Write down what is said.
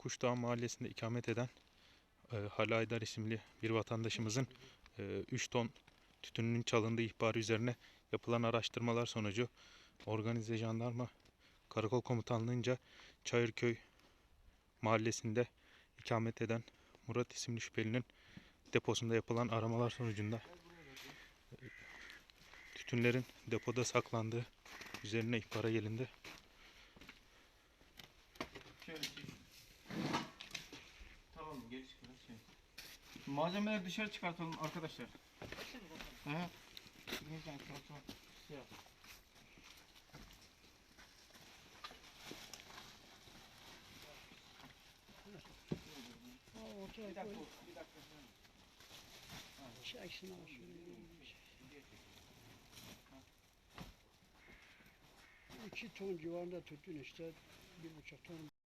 Kuşdağ Mahallesi'nde ikamet eden e, Hala Aydar isimli bir vatandaşımızın 3 ton tütününün çalındığı ihbarı üzerine yapılan araştırmalar sonucu organize jandarma karakol komutanlığınca Çayırköy mahallesinde ikamet eden Murat isimli şüphelinin deposunda yapılan aramalar sonucunda e, tütünlerin depoda saklandığı üzerine ihbara gelindi. Malzemeleri dışarı çıkartalım arkadaşlar. Hı hı. Şey Bir dakika, bir dakika. Şöyle. İki ton civarında tütün işte. Bir buçuk ton